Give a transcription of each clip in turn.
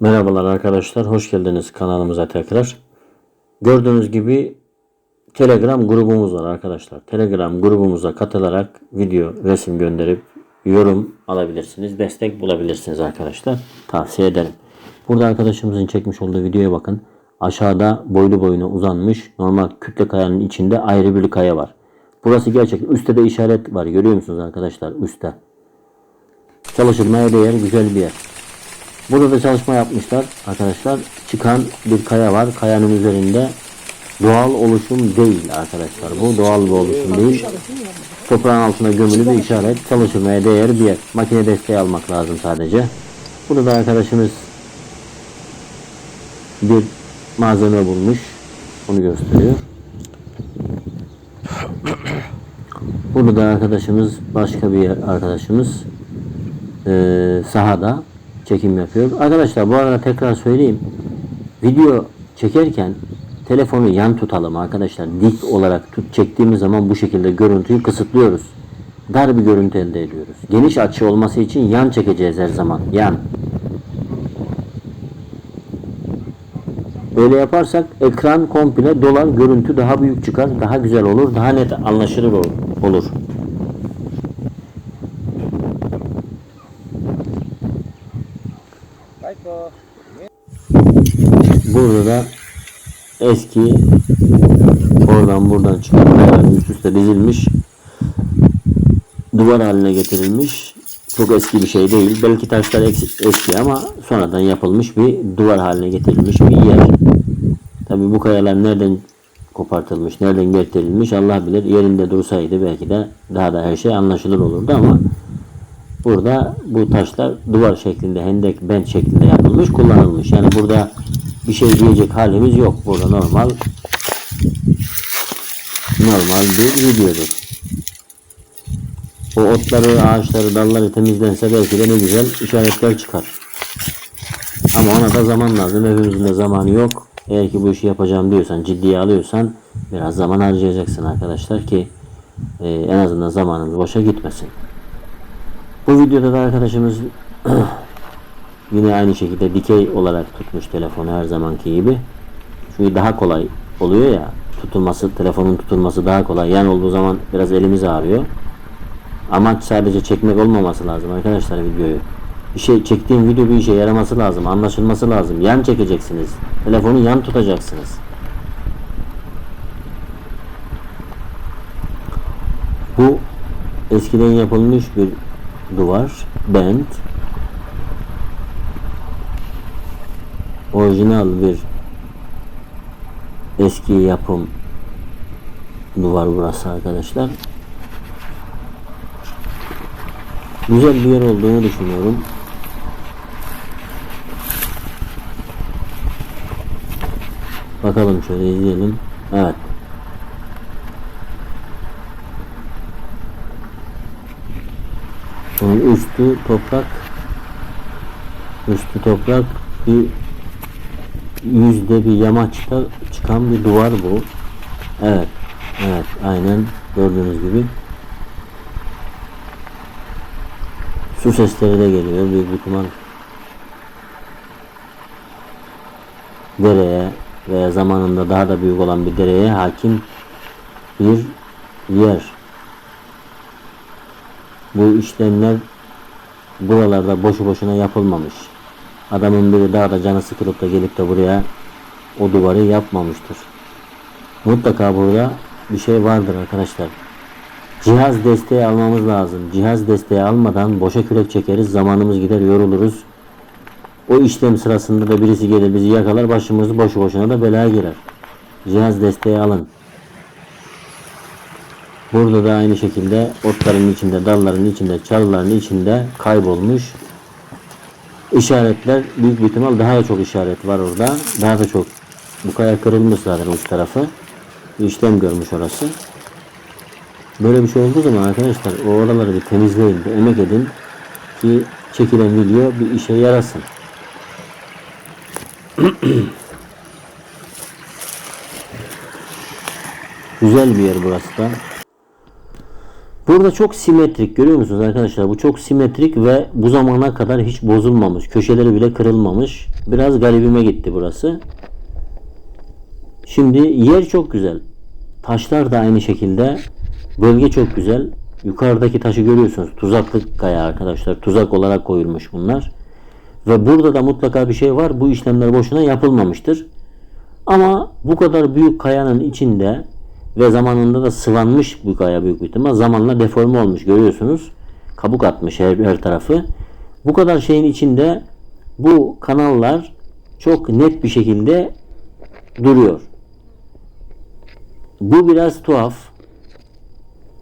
Merhabalar arkadaşlar, hoş geldiniz kanalımıza tekrar. Gördüğünüz gibi Telegram grubumuz var arkadaşlar. Telegram grubumuza katılarak video, resim gönderip yorum alabilirsiniz. Destek bulabilirsiniz arkadaşlar. Tavsiye ederim. Burada arkadaşımızın çekmiş olduğu videoya bakın. Aşağıda boylu boyuna uzanmış normal kütle kayanın içinde ayrı bir kaya var. Burası gerçekten üstte de işaret var. Görüyor musunuz arkadaşlar? Üstte. Çalışılmaya değer güzel bir yer. Burada da çalışma yapmışlar arkadaşlar. Çıkan bir kaya var. Kayanın üzerinde doğal oluşum değil arkadaşlar. Bu doğal bir oluşum değil. Toprağın altına gömülü bir işaret. Çalışılmaya değer bir yer. Makine desteği almak lazım sadece. Burada da arkadaşımız bir malzeme bulmuş. Onu gösteriyor. Burada da arkadaşımız başka bir arkadaşımız eee, sahada çekim yapıyor. Arkadaşlar bu arada tekrar söyleyeyim. Video çekerken telefonu yan tutalım arkadaşlar. Dik olarak tut çektiğimiz zaman bu şekilde görüntüyü kısıtlıyoruz. Dar bir görüntü elde ediyoruz. Geniş açı olması için yan çekeceğiz her zaman. Yan. Böyle yaparsak ekran komple dolar, görüntü daha büyük çıkar, daha güzel olur, daha net anlaşılır olur. olur. Kaypo. Burada da eski oradan buradan çıkan kayalar üst üste dizilmiş duvar haline getirilmiş. Çok eski bir şey değil. Belki taşlar eski ama sonradan yapılmış bir duvar haline getirilmiş bir yer. Tabi bu kayalar nereden kopartılmış nereden getirilmiş Allah bilir. Yerinde dursaydı belki de daha da her şey anlaşılır olurdu ama Burada bu taşlar duvar şeklinde, hendek bent şeklinde yapılmış, kullanılmış. Yani burada bir şey diyecek halimiz yok. Burada normal normal bir videodur. O otları, ağaçları, dalları temizlense belki de ne güzel işaretler çıkar. Ama ona da zaman lazım. Hepimizin de zamanı yok. Eğer ki bu işi yapacağım diyorsan, ciddiye alıyorsan biraz zaman harcayacaksın arkadaşlar ki e, en azından zamanımız boşa gitmesin. Bu videoda da arkadaşımız yine aynı şekilde dikey olarak tutmuş telefonu her zamanki gibi. Çünkü daha kolay oluyor ya tutulması, telefonun tutulması daha kolay. Yan olduğu zaman biraz elimiz ağrıyor. Amaç sadece çekmek olmaması lazım arkadaşlar videoyu. Bir şey çektiğim video bir işe yaraması lazım, anlaşılması lazım. Yan çekeceksiniz. Telefonu yan tutacaksınız. Bu eskiden yapılmış bir duvar, bent, orijinal bir eski yapım duvar burası arkadaşlar. Güzel bir yer olduğunu düşünüyorum. Bakalım şöyle izleyelim. Evet. Bunun üstü toprak üstü toprak bir yüzde bir yamaçta çıkan bir duvar bu. Evet. Evet. Aynen gördüğünüz gibi. Su sesleri de geliyor. Büyük bir ihtimal dereye veya zamanında daha da büyük olan bir dereye hakim bir yer. Bu işlemler buralarda boşu boşuna yapılmamış. Adamın biri daha da canı sıkılıp da gelip de buraya o duvarı yapmamıştır. Mutlaka burada bir şey vardır arkadaşlar. Cihaz desteği almamız lazım. Cihaz desteği almadan boşa kürek çekeriz, zamanımız gider, yoruluruz. O işlem sırasında da birisi gelir bizi yakalar, başımız boşu boşuna da belaya girer. Cihaz desteği alın. Burada da aynı şekilde otların içinde, dalların içinde, çalıların içinde kaybolmuş işaretler büyük bir ihtimal daha da çok işaret var orada. Daha da çok bu kaya kırılmış zaten uç tarafı. İşlem görmüş orası. Böyle bir şey olduğu zaman arkadaşlar o oraları bir temizleyin, bir emek edin ki çekilen video bir işe yarasın. Güzel bir yer burası da. Burada çok simetrik görüyor musunuz arkadaşlar? Bu çok simetrik ve bu zamana kadar hiç bozulmamış. Köşeleri bile kırılmamış. Biraz garibime gitti burası. Şimdi yer çok güzel. Taşlar da aynı şekilde. Bölge çok güzel. Yukarıdaki taşı görüyorsunuz. Tuzaklık kaya arkadaşlar. Tuzak olarak koyulmuş bunlar. Ve burada da mutlaka bir şey var. Bu işlemler boşuna yapılmamıştır. Ama bu kadar büyük kayanın içinde ve zamanında da sıvanmış bu kaya büyük ihtimal. Zamanla deforme olmuş görüyorsunuz. Kabuk atmış her, her tarafı. Bu kadar şeyin içinde bu kanallar çok net bir şekilde duruyor. Bu biraz tuhaf.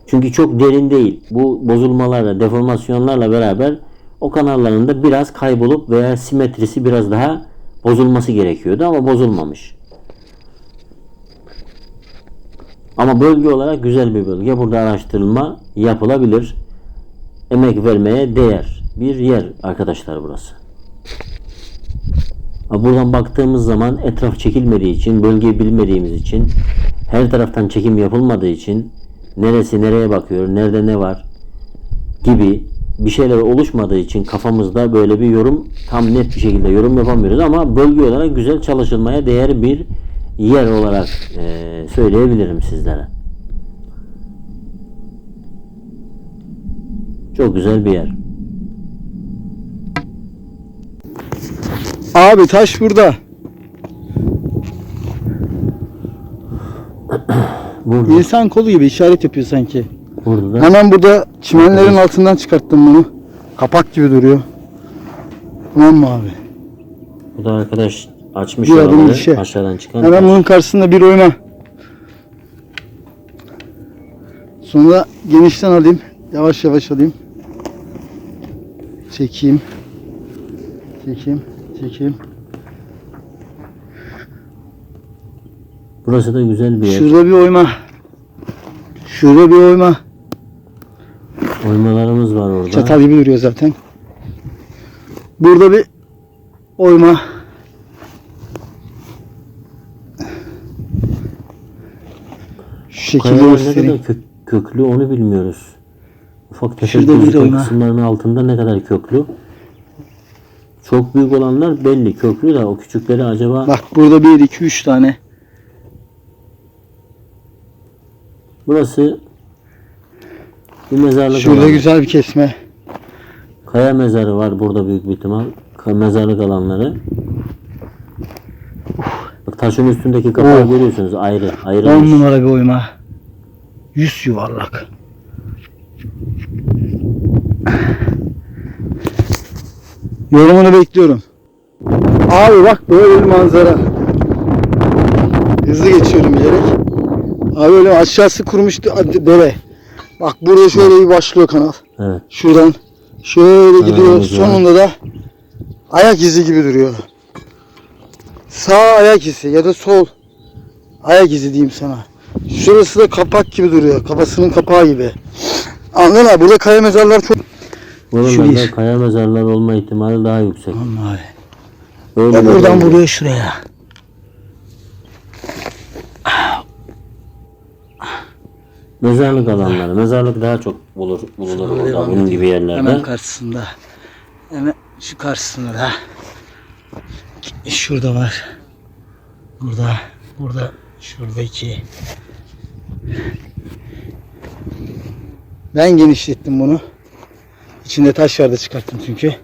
Çünkü çok derin değil. Bu bozulmalarla, deformasyonlarla beraber o kanalların da biraz kaybolup veya simetrisi biraz daha bozulması gerekiyordu ama bozulmamış. Ama bölge olarak güzel bir bölge. Burada araştırılma yapılabilir. Emek vermeye değer bir yer arkadaşlar burası. Buradan baktığımız zaman etraf çekilmediği için, bölgeyi bilmediğimiz için, her taraftan çekim yapılmadığı için neresi nereye bakıyor, nerede ne var gibi bir şeyler oluşmadığı için kafamızda böyle bir yorum tam net bir şekilde yorum yapamıyoruz ama bölge olarak güzel çalışılmaya değer bir yer olarak eee, söyleyebilirim sizlere. Çok güzel bir yer. Abi taş burada. Burada, İnsan kolu gibi işaret yapıyor sanki. burada da Hemen burada çimenlerin altından çıkarttım bunu. Kapak gibi duruyor. Tamam mı abi? bu da arkadaş açmış Bir adım şey. aşağıdan çıkan. Hemen bunun karşısında bir oyma. Sonra genişten alayım. Yavaş yavaş alayım. Çekeyim. Çekeyim. Çekeyim. Burası da güzel bir yer. Şurada bir oyma. Şurada bir oyma. Oymalarımız var orada. Çatal gibi duruyor zaten. Burada bir oyma. Şekilde Kayalar ne göstereyim. kadar kök- köklü onu bilmiyoruz. Ufak tefek Şurada bir gözüken oyma. kısımların altında ne kadar köklü. Çok büyük olanlar belli köklü de o küçükleri acaba Bak burada 1, 2, 3 tane. burası bir mezarlık Şurada alanı. güzel bir kesme. Kaya mezarı var burada büyük bir ihtimal. Ka- Mezarlık alanları. Bak taşın üstündeki kapağı Oh. görüyorsunuz ayrı. 10 Ayrılmış. numara bir oyma. 100 yuvarlak. Yorumunu bekliyorum. Abi bak böyle bir manzara. Hızlı geçiyorum bilerek. Abi öyle aşağısı kurmuş de- dere. Bak burada şöyle bir başlıyor kanal. Evet. Şuradan şöyle gidiyor. Var. Sonunda da ayak izi gibi duruyor. Sağ ayak izi ya da sol ayak izi diyeyim sana. Şurası da kapak gibi duruyor. Kafasının kapağı gibi. Anladın mı? Burada kaya mezarlar çok. Buralarda kaya mezarları olma ihtimali daha yüksek. Abi. Öyle Ya buradan bölge. buraya şuraya. Mezarlık alanları. Mezarlık daha çok bulur, bulunur devam Bunun gibi yerlerde. Hemen karşısında. Hemen şu karşısında da. Şurada var. Burada. Burada. Şuradaki. Ben genişlettim bunu. İçinde taş vardı çıkarttım çünkü.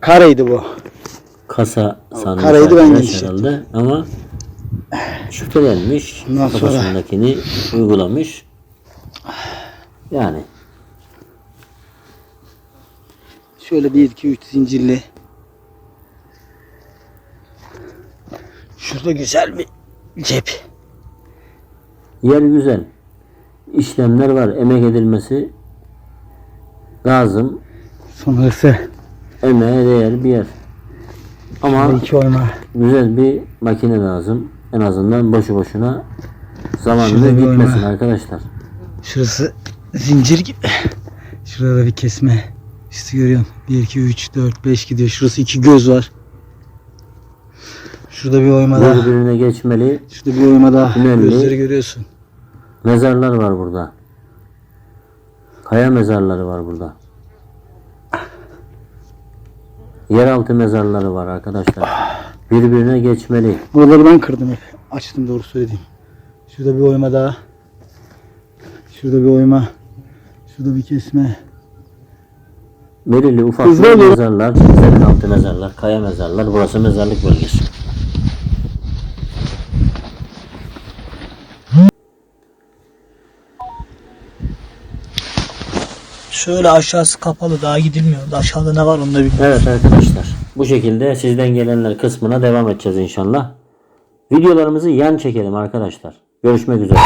Kareydi bu. Kasa sanmış karayı da ben genişlettim. herhalde ama şüphelenmiş. Ondan sonra- Kafasındakini uygulamış. Yani Şöyle 1 2 3 zincirli. Şurada güzel bir cep. yer güzel. İşlemler var. Emek edilmesi lazım. Sonrası Emeğe değer bir yer. Ama iki oyma. güzel bir makine lazım. En azından boşu boşuna zamanını Şurada bir gitmesin oyma. arkadaşlar. Şurası zincir gibi. Şurada da bir kesme. İşte görüyorsun. 1 2 3 4 5 gidiyor. Şurası iki göz var. Şurada bir oyma daha. Birbirine geçmeli Şurada bir oyma daha. Gözleri görüyorsun. mezarlar var burada. Kaya mezarları var burada. Yeraltı mezarları var arkadaşlar. Birbirine geçmeli. Buraları ben kırdım hep. Açtım doğru söyleyeyim. Şurada bir oyma daha. Şurada bir oyma. Şurada bir kesme. Belirli ufak mezarlar, zemin altı mezarlar, kaya mezarlar. Burası mezarlık bölgesi. Şöyle aşağısı kapalı daha gidilmiyor. Aşağıda ne var onu da bilmiyorum. Evet arkadaşlar. Bu şekilde sizden gelenler kısmına devam edeceğiz inşallah. Videolarımızı yan çekelim arkadaşlar. Görüşmek üzere.